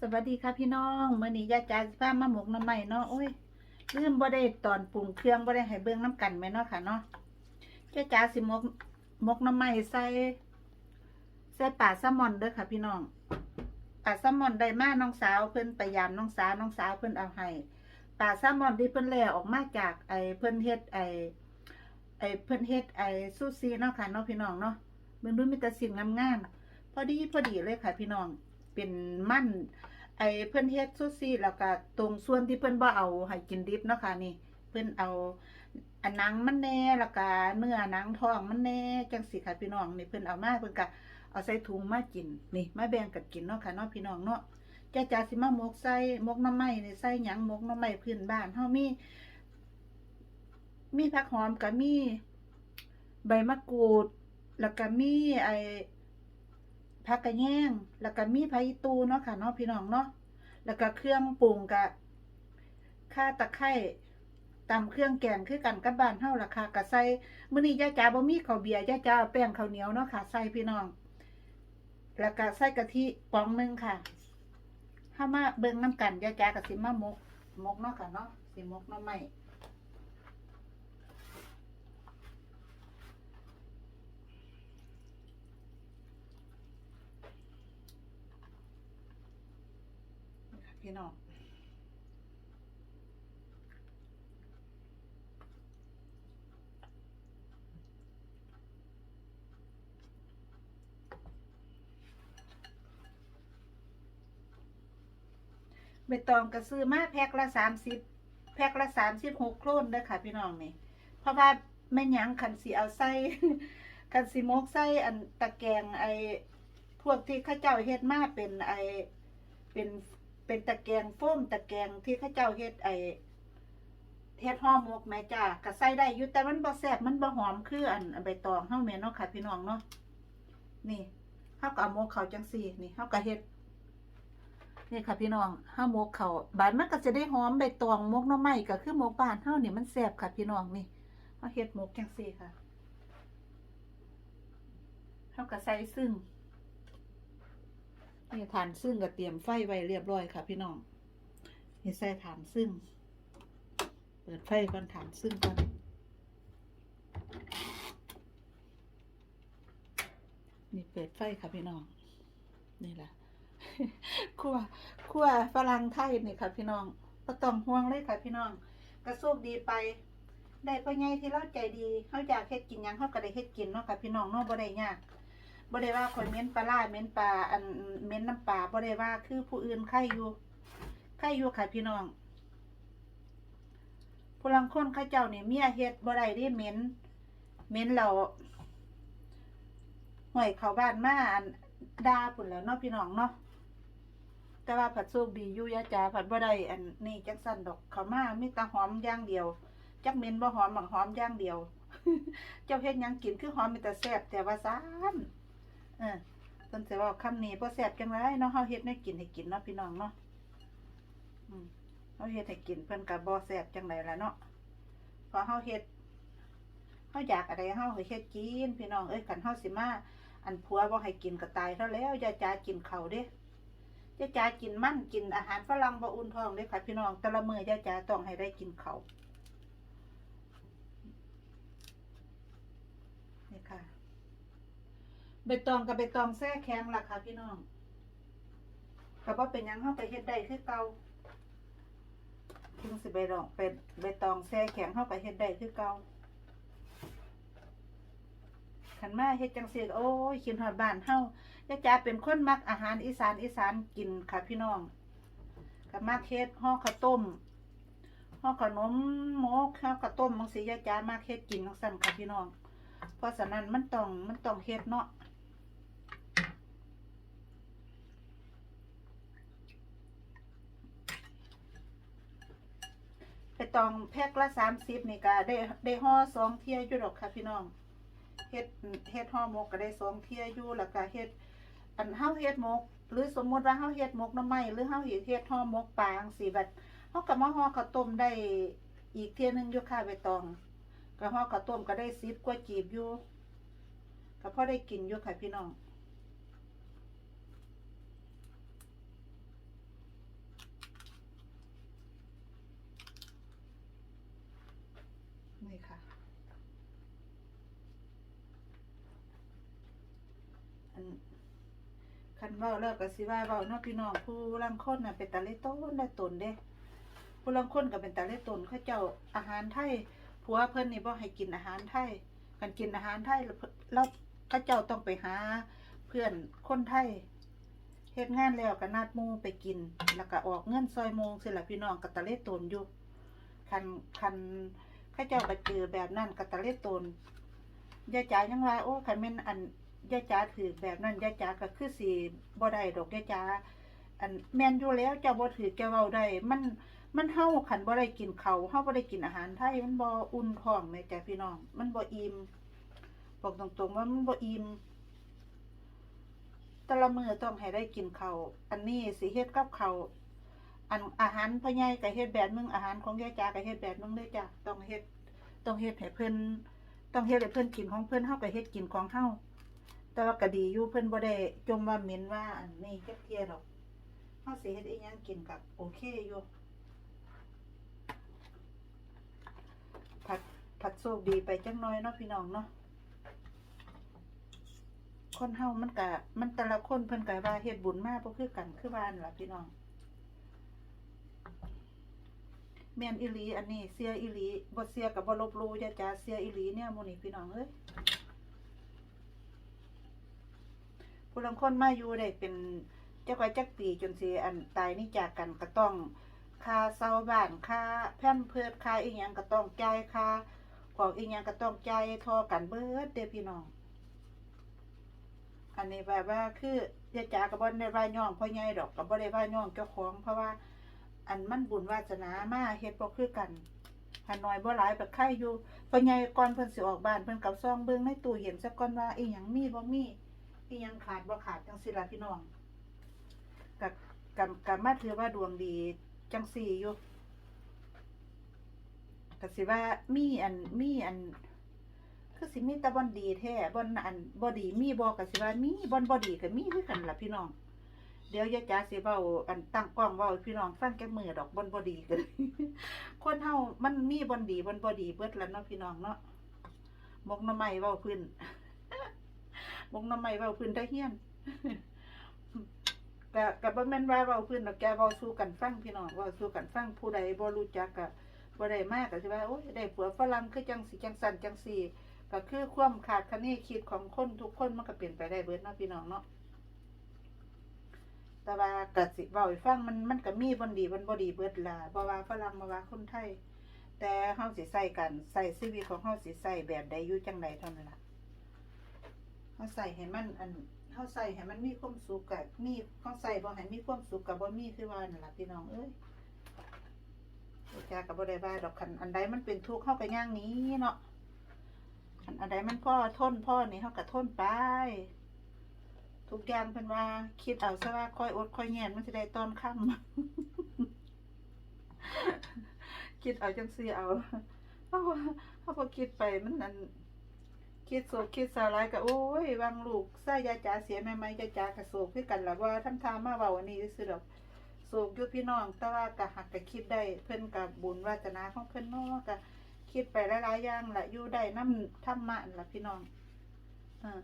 สวัสดีค่ะพี่น้องเมื้อนี้ยาจ๋าสิพามาหมกน้ำใหม่เนาะโอ้ยลืมบ่ได้ตอนปรุงเครื่องบ่ได้ให้เบิ่งน้ำกันแม่เนาะค่ะเนาะยาจ๋าสิหมกหมกน้ำใหม่ใส่ใส่ปลาแซลมอนเด้อค่ะ พี่น้องปลาแซลมอนได้มาน้องสาวเพิ่นไปยามน้องสาวน้องสาวเพิ่นเอาให้ปลาแซลมอนที่เพิ่นแล่ออกมาจากไอ้เพิ่นเฮ็ดไอ้ไอ้เพิ่นเฮ็ดไอ้ซูชิเนาะค่ะเนาะพี่น้องเนาะเบิ่งดูมีแต่สิ่งงามๆพอดีพอดีเลยค่ะ พี่น้อง เป็นมันไอ้เพิ่นเฮ็ดซูซี่แล้วก็ตรงส่วนที่เพิ่นบ่เอาให้กินดิบเนาะค่ะนี่ เพิ่นเอาอันนังมันแน่แล้วก็เนื้อหนังท้องมันแน่จังสิค่ะพี่น้องนี่เพิ่นเอามาเพิ่นก็เอาใส่ถุงมากินนี่มาแบ่งกันกินเนาะค่ะเนาะพี่น้องเนาะจ้าจ๋าสิมาหมกใส่หมกน้ำไม้นี่ใส่หยังหมกน้ำไม้พื้นบ้านเฮามี มีผักหอมก็มี ใบมะกรูด แล้วก็มีไอ ผักกระแยงแล้วก็มีไผ่ตูเนาะค่ะเนาะพี่น้องเนาะแล้วก็เครื่องปรุงกะข่าตะไคร้ตำเครื่องแกงคือกันกับบ้านเฮาล่ะค่ะก็ใส่มื้อนี้ย่าจ๋าบ่มีข้าวเบียร์ย่าจ๋าเอาแป้งข้าวเหนียวเนาะค่ะใส่พี่น้อง แล้วก็ใส่กะทิป๋องนึงค่ะเฮามาเบิ่งน้ำกันย่าจ๋าก็สิมาหมกหมกเนาะค่ะเนาะสิหมกหน่อไม้ค่ะ พี่น้องใบตองก็ซื้อมาแพ็คละสามสิบแพ็คละสามสิบหกโครนเด้อค่ะ พี่น้องนี่ เพราะว่าแม่ยังคันสีเอาไส้คันสีมกไส้อันตะแกงไอพวกที่ข้าเจ้าเฮ็ดมาเป็นไอเป็น เป็นตะแกรงโฟมตะแกรงที่ข้าเจ้าเฮ็ดไอเฮ็ดห่อหมกแม่จ้าก็ใส่ได้อยู่แต่มันบ่แซ่บมันบ่หอมคืออันใบตองเฮาแม่นเนาะค่ะพี่น้องเนาะนี่เฮาก็เอาหมกเขาจังซี่นี่เฮาก็เฮ็ดนี่ค่ะพี่น้องห้าหมกเขาบานมันก็จะได้หอมใบตองหมกหน้ำไม้ก็คือหมกบานเฮานี่มันแซ่บค่ะพี่น้องนี่เฮาเฮ็ดหมกจังซี่ค่ะเฮาก็ใส่ซึ่ง นี่ฐานซึ่งก็เตรียมไฟไว้เรียบร้อยค่ะ พี่น้องนี่ใส่ฐานซึ่ง เปิดไฟก่อนฐานซึ่งก่อนนี่เปิดไฟค่ะพี่น้อง นี่แหละคั่วคั่วฝรั่งไทยนี่ค่ะ พี่น้องก็ต้องห่วงเลยค่ะ พี่น้องกระโชคดีไป ได้พ่อใหญ่ที่เราใจดีเขาอยากเฮ็ดกินยังเขาก็ได้เฮ็ดกินเนาะค่ะพี่น้องเนาะบ่ได้ยาก บ่ได้ว่าคนเม้นปลาร้าเม้นปลาอันเม้นน้ำปลาบ่ได้ว่าคือผู้อื่นใครอยู่ใครอยู่ค่ะพี่น้องผู้ลังคนเขาเจ้าเนี่ยเมียเฮ็ดบ่ได้เด้เม้นเม้นเราห่วยเขาบ้านมาอันดาพุ่นแล้วเนาะพี่น้องเนาะแต่ว่าผัดโชคดีอยู่ยะจ๋าผัดบ่ได้อันนี้จังสั่นดอกเขามามีตาหอมอย่างเดียวจักเม็นบ่หอมบักหอมอย่างเดียว เจ้าเฮ็ดยังกินคือหอมมีแต่แซ่บแต่ว่าซ่าน เออเพิ่นสิว้าคำนี้บ่แซ่บจังไรเนาะเฮาเฮ็ดให้กินให้กินเนาะพี่น้องเนาะอืมเฮาเฮ็ดให้กินเพิ่นก็บ่แซ่บจังไดล่ะเนาะพอเฮาเฮ็ดเฮาอยากอะไรเฮาเฮ็ดกิน พี่น้องเอ้ยคันเฮาสิมาอันผัวบ่ให้กินก็ตายเท่าแล้วยาจ๋ากินข้าวเด้ยาจ๋ากินมั่นกินอาหารฝรั่งบ่อุ่นท้องเด้ค่ะพี่น้องแต่ละมื้อยาจ๋าต้องให้ได้กินเขาวนี่ค่ะ ใบตองกับใบตองแซ่แข็งล่ะค่ะพี่น้องก็บ่เป็นหยังเฮาไปเฮ็ดได้คือเก่าถึงสิใบรองเป็นใบตองแซ่แข็งเฮาก็เฮ็ดได้คือเก่าขันมาเฮ็ดจังซี่ก็โอ้ยคิดฮอดบ้านเฮายายจ๋าเป็นคนมักอาหารอีสานอีสานกินค่ะพี่น้องกับมักเฮ็ดห่อข้าวต้มห่อขนมหมกห่อข้าวต้มบางสียายจ๋ามักเฮ็ดกินจังซั่นค่ะพี่น้องเพราะฉะนั้นมันต้องมันต้องเฮ็ดเนาะ ตองแพ็คละสามสิบนี่ก็ได้ได้ห่อสองเที่ยอยู่ดอกค่ะพี่น้องเฮ็ดเฮ็ดห่อหมกก็ได้สองเที่ยอยู่แล้วก็เฮ็ดอันเฮาเฮ็ดหมก หรือสมมติว่าเฮาเฮ็ดหมกน่อไม้หรือเฮาเฮ็ดเฮ็ดห่อหมกปลาจังซี่บัดเฮาก็มาห่อข้าวต้มได้อีกเที่ยหนึงอยู่ค่ะใบตองก็ห่อข้าวต้มก็ได้10กว่าจีบอยู่ก็พอได้กินอยู่ค่ะพี่น้อง คันเว้าแล้วก็สิว่าเว้าเนาะพี่น้องผู้ลังคนน่ะเป็นตาเล่ต้นได้ตนเด้ผู้ลังคนก็เป็นตาเล่ตนเขาเจ้าอาหารไทยผัวเพิ่นนี่บ่ให้กินอาหารไทยกันกินอาหารไทยแล้วเพิ่นแล้วเขาเจ้าต้องไปหาเพื่อนคนไทยเฮ็ดงานแล้วก็นัดมูไปกิน แล้วก็ออกเงินซอยโมงสิละพี่น้องก็ตาเล่ตนอยู่คันคันเขาเจ้าไปเจอแบบนั้นก็ตาเล่ตนยายจ๋ายังว่าโอ้คันแม่นอัน ยายจ๋าถือแบบนั้นยายจ๋าก็คือสิบ่ได้ดอกยายจ๋าอันแมนอยู่แล้วเจ้าบ่ถือแกเว้าได้ มันมันเฮาคันบ่ได้กินเขาเฮาบ่ได้กินอาหารไทยมันบ่อุ่นท้องแม่จ้ะพี่น้อง มันบ่อิ่มบอกตรงๆว่ามันบ่อิ่มแต่ละมื้อต้องให้ได้กินเขาอันนี้สิเฮ็ดกับข้าวอันอาหารพ่อใหญ่ก็เฮ็ดแบบนึงอาหารของยายจ๋าก็เฮ็ดแบบนึงเด้จ้ะต้องเฮ็ดต้องเฮ็ดให้เพิ่นต้องเฮ็ดให้เพิ่นกินของเพิ่นเฮาก็เฮ็ดกินของเฮา แต่ว่าก็ดีอยู่เพิ่นบ่ได้จมว่าเหม็นว่าอันนี้จักเที่ยดอกเฮาสิเฮ็ดอีหยังกินกับโอเคอยู่ผัดผัดโชคดีไปจังน้อยเนาะพี่น้องเนาะคนเฮามันก็มันแต่ละคนเพิ่นก็ว่าเฮ็ดบุญมากบ่คือกันคือว่านล่ะพี่น้องแม่นอีหลีอันนี้เสียอีหลีบ่เสียก็บ่ลบลู่จ้าจ้าเสียอีหลีเนี่ยหมู่นี้พี่น้องเอ้ย ผู้ลางคนมาอยู่ได้เป็นเจ้าก้อยจักปีจนสิอันตายนี่จากกันก็ต้องค่าเช่าบ้านค่าแพมเพิดค่าอีหยังก็ต้องจ่ายค่าของอีหยังก็ต้องจ่ายทอกันเบิดเด้อพี่น้อง อันนี้แบบว่าคือยายจาก็บ่ได้ว่าย่องพ่อใหญ่ดอกก็บ่ได้ว่าย่องเจ้าของ เพราะว่า อันมันบุญวาสนามาเฮ็ดบ่คือกันหาน้อยบ่หลายแบบใครอยู่พ่อใหญ่ก่อนเพิ่นสิออกบ้านเพิ่นกับซองเบิ่งในตู้เย็นซะก่อนว่าอีหยังมีบ่มี ที่ยังขาดบ่ขาดจังสิละพี่น้องกับกับกับมาถือว่าดวงดีจังสี่อยู่ก็สิว่ามีอันมีอัน คือสิมีแต่บอนดีแท้บอนอันบ่ดีมีบ่ก็สิว่ามีบอนบ่ดีก็มีคือกันล่ะพี่น้อง เดี๋ยวยายจ๋าสิเว้าอันตั้งกล้องเว้าพี่น้องฟังแก่มือดอกบอนบ่ดีกันคนเฮามันมีบอนดีบอนบ่ดีเบิดแล้วเนาะพี่น้องเนาะมกน้ำไม้เว้าพื้น มงน้ำไม่เว้าพื้นได้เฮี้ยนกะกะบ่แม่นว่าเว้าพื้นดอกแกเว้าสู่กันฟังพี่น้องเว้าสู่กันฟังผู้ใดบ่รู้จักกะบ่ได้มากก็สิว่าโอ้ยได้ผัวฝรั่งคือจังสิจังสันจังสี่ก็คือความขาดคะเนคิดของคนทุกคนมันก็เปลี่ยนไปได้เบิดเนาะพี่น้องเนาะแต่ว่าก็สิเว้าให้ฟังมันมันก็มีบ่ดีบ่บ่ดีเบิดล่ะบ่ว่าฝรั่งบ่ว่าคนไทย แต่เฮาสิใส่กันใส่ชีวิตของเฮาสิใส่แบบใดอยู่จังใดเท่านั้นล่ะ เขาใส่ให้มันอันเขาใส่ให้มันมีความสุขกับมีเขาใส่บ่ให้มีความสุขกับบ่มีคือว่านั่นล่ะพี่น้องเอ้ยจ้ากับบ่ได้ว่าดอกคันอันใดมันเป็นทุกข์เฮาก็ย่างนี้เนาะคันอันใดมันพ่อทนพ่อนี่เฮาก็ทนไปทุกอย่างเพิ่นว่าคิดเอาซะว่าค่อยอดค่อยแยนมันสิได้ตอนค่ำคิดเอาจังซี่เอาเพราะว่าเฮาบ่คิดไปมันอัน คิดโศกคิดสาหลายก็โอ้ยวางลูกใส่ยาจ๋าเสียแม่ไหมยาจ๋าก็โศกคือกันล่ะว่าทำทามาเว้าอันนี้ซื่อๆดอกโศกยู่พี่น้อง แต่ว่าก็หักก็คิดได้เพิ่นก็บุญวาสนาของเพิ่นเนาะก็คิดไปหลายๆอย่างละอยู่ได้นำธรรมะนั่นล่ะพี่น้องเออ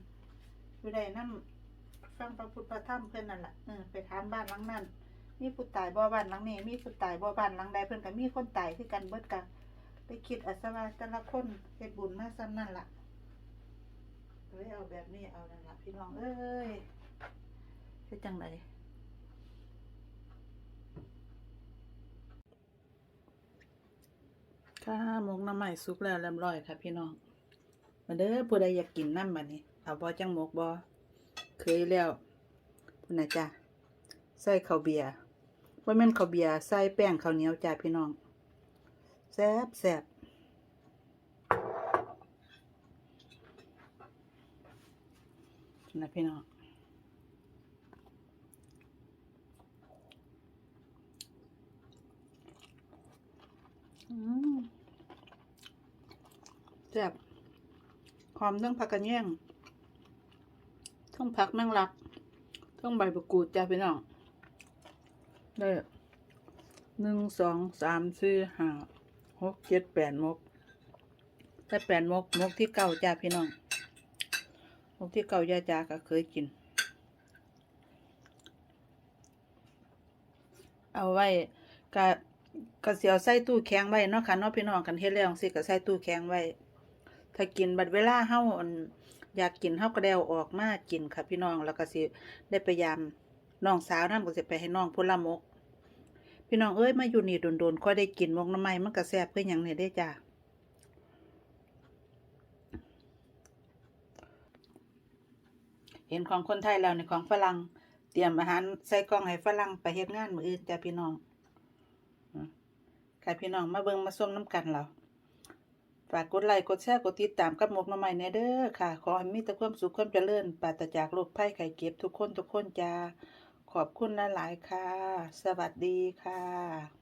อยู่ได้นำฟังพระพุทธพระธรรมเพิ่นนั่นล่ะเออไปถามบ้านหลังนั้นมีผู้ตายบ่บ้านหลังนี้มีผู้ตายบ่บ้านหลังใดเพิ่นก็มีคนตายคือกันเบิดกันไปคิดอาซะว่าแต่ละคนเฮ็ดบุญมาซ้ำนั่นล่ะ เลยเอาแบบนี้เอานั่นละพี่น้องเอ้ยคือจังไรค่ะมกน้ำใหม่สุกแล้วเรียบร้อยค่ะพี่น้องมาเด้อผู้ใดอยากกินน้ำบัดนี้เอาบอจังหมกบอเคยแล้วพุ่นนะจ้ะใส่ข้าวเบียร์ว่าแม่นข้าวเบียร์ใส่แป้งข้าวเหนียวจ้ะพี่น้องแซ่บแซ่บ นะพี่น้องอืมแซ่บหอมเรื่องผักกระเนียงทั้งผักแมงลักทั้งใบประกูดจ้าพี่น้องได้หนึ่งสองสามสี่ห้าหกเจ็ดแปดมกแต่แปดมกมกที่เก้าจ้าพี่น้อง ของที่เก่ายาจาก็เคยกิน เอาไว้กะกะเสียวใส่ตู้แข็งไว้เนาะค่ะเนาะพี่น้องกันเฮ็ดแล้วสิกะใส่ตู้แข็งไว้ ถ้ากินบัดเวลาเฮาอยากกินเฮากระเดวออกมากินค่ะพี่น้องแล้วก็สิได้พยายามน้องสาวนั่นก็สิไปให้น้องพุละมก พี่น้องเอ้ยมาอยู่นี่โดนๆค่อยได้กินมกน้ำไม้มันก็แซ่บคือหยังนี้ได้จ้า เห็นของคนไทยแล้วในของฝรั่งเตรียมอาหารใส่กล่องให้ฝรั่งไปเฮ็ดงานมืออื่นจ้าพี่น้องค่ะพี่น้องมาเบิ่งมาส้มน้ำกันแล้วฝากกดไลค์กดแชร์กดติดตามกับหมกน้ำใหม่แน่เด้อค่ะ ขอให้มีแต่ความสุขความเจริญปราศจากโรคภัยไข้เจ็บทุกคนทุกคนจ้าขอบคุณหลายๆค่ะ สวัสดีค่ะ